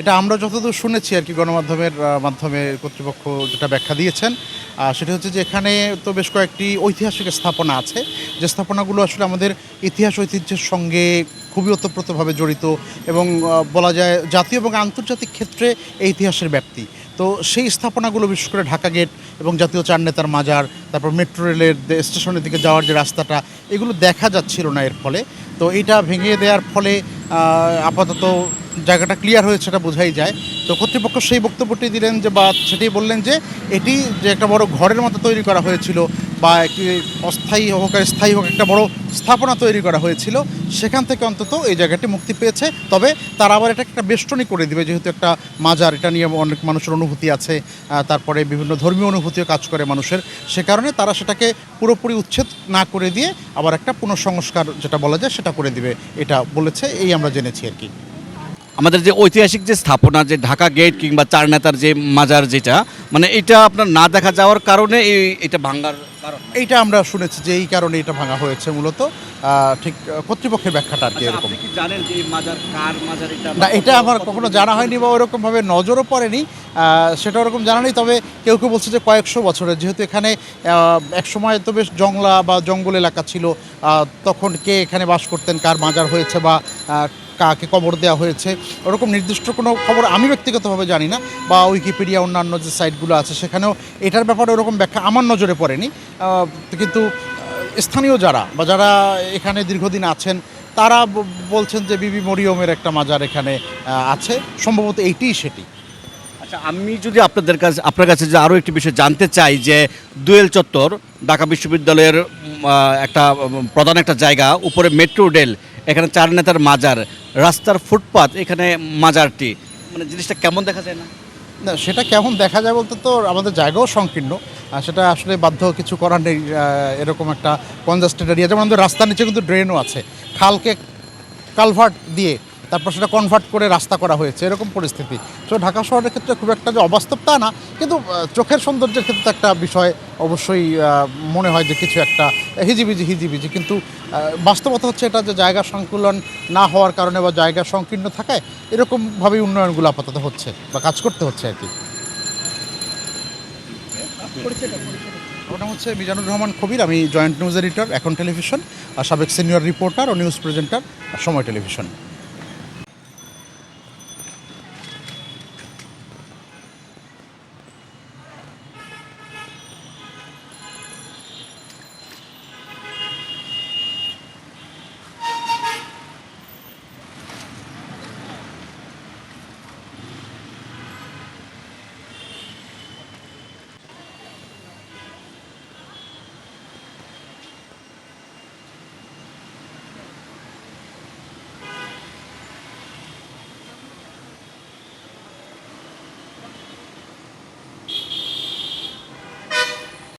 এটা আমরা যতদূর শুনেছি আর কি গণমাধ্যমের মাধ্যমে কর্তৃপক্ষ যেটা ব্যাখ্যা দিয়েছেন সেটা হচ্ছে যে এখানে তো বেশ কয়েকটি ঐতিহাসিক স্থাপনা আছে। যে স্থাপনাগুলো আসলে আমাদের ইতিহাস ঐতিহ্যের সঙ্গে খুবই ওতপ্রোতভাবে জড়িত এবং বলা যায় জাতীয় এবং আন্তর্জাতিক ক্ষেত্রে এই ইতিহাসের ব্যাপ্তি। তো সেই স্থাপনাগুলো বিশেষ করে ঢাকা গেট এবং জাতীয় চার নেতার মাজার, তারপর মেট্রো রেলের স্টেশনের দিকে যাওয়ার যে রাস্তাটা, এগুলো দেখা যাচ্ছিল না এর ফলে। তো এটা ভেঙে দেওয়ার ফলে আপাতত জায়গাটা ক্লিয়ার হয়েছে, সেটা বোঝাই যায়। তো কর্তৃপক্ষ সেই বক্তব্যটি দিলেন যে, বা সেটাই বললেন যে, এটি যে একটা বড় ঘরের মতো তৈরি করা হয়েছিল, বা একটি অস্থায়ী হোক আর স্থায়ী হোক, একটা বড় স্থাপনা তৈরি করা হয়েছিল, সেখান থেকে অন্তত এই জায়গাটি মুক্তি পেয়েছে। তবে তারা আবার এটা একটা বেষ্টনী করে দিবে, যেহেতু একটা মাজার, এটা নিয়ে অনেক মানুষের অনুভূতি আছে তারপরে বিভিন্ন ধর্মীয় অনুভূতিও কাজ করে মানুষের। সে কারণে তারা সেটাকে পুরোপুরি উচ্ছেদ না করে দিয়ে আবার একটা পুনঃসংস্কার যেটা বলা যায় সেটা করে দিবে, এটা বলেছে, এই আমরা জেনেছি আর কি। আমাদের যে ঐতিহাসিক যে স্থাপনা যে ঢাকা গেট কিংবা চার নেতার যে মাজার যেটা মানে এটা আপনার না দেখা যাওয়ার কারণে এই এটা ভাঙ্গার কারণ এইটা আমরা শুনেছি যে এই কারণে এটা ভাঙা হয়েছে মূলত। ঠিক কর্তৃপক্ষের ব্যাখ্যাটা আর কি আচ্ছা, এরকম। জানেন যে মাজার কার মাজার এটা না এটা আমার কখনো জানা হয়নি বা ওরকমভাবে নজরও পড়েনি। সেটা ওরকম জানা নেই তবে কেউ কেউ বলছে যে কয়েকশো বছরের। যেহেতু এখানে এক সময় তো বেশ জংলা বা জঙ্গল এলাকা ছিল তখন কে এখানে বাস করতেন কার মাজার হয়েছে বা কাকে কবর দেওয়া হয়েছে, ওরকম নির্দিষ্ট কোনো খবর আমি ব্যক্তিগতভাবে জানি না, বা উইকিপিডিয়া অন্যান্য যে সাইটগুলো আছে সেখানেও এটার ব্যাপারে ওরকম ব্যাখ্যা আমার নজরে পড়েনি। কিন্তু স্থানীয় যারা, বা যারা এখানে দীর্ঘদিন আছেন, তারা বলছেন যে বিবি মরিয়মের একটা মাজার এখানে আছে, সম্ভবত এইটিই সেটি। আচ্ছা আমি যদি আপনাদের কাছে, আপনার কাছে যে আরও একটি বিষয় জানতে চাই যে দুয়েল চত্বর, ঢাকা বিশ্ববিদ্যালয়ের একটা প্রধান একটা জায়গা, উপরে মেট্রো রেল, এখানে চার নেতার মাজার রাস্তার ফুটপাথ এখানে মাজারটি। মানে জিনিসটা কেমন দেখা যায় না? না, সেটা কেমন দেখা যায় বলতে তো আমাদের জায়গাও সংকীর্ণ। আর সেটা আসলে বাধ্য কিছু করার নেই এরকম একটা কনজাস্টেড এরিয়া যেমন আমাদের রাস্তার নিচে কিন্তু ড্রেনও আছে। খালকে কালভার্ট দিয়ে তারপর সেটা কনভার্ট করে রাস্তা করা হয়েছে, এরকম পরিস্থিতি। তো ঢাকা শহরের ক্ষেত্রে খুব একটা যে অবাস্তব তা না, কিন্তু চোখের সৌন্দর্যের ক্ষেত্রে একটা বিষয় অবশ্যই মনে হয় যে কিছু একটা হিজিবিজি হিজিবিজি। কিন্তু বাস্তবতা হচ্ছে এটা যে জায়গা সংকুলন না হওয়ার কারণে বা জায়গা সংকীর্ণ থাকায় এরকমভাবেই উন্নয়নগুলো আপাতত হচ্ছে বা কাজ করতে হচ্ছে আর কি। হচ্ছে মিজানুর রহমান কবির, আমি জয়েন্ট নিউজ এডিটর, এখন টেলিভিশন, আর সাবেক সিনিয়র রিপোর্টার ও নিউজ প্রেজেন্টার সময় টেলিভিশন।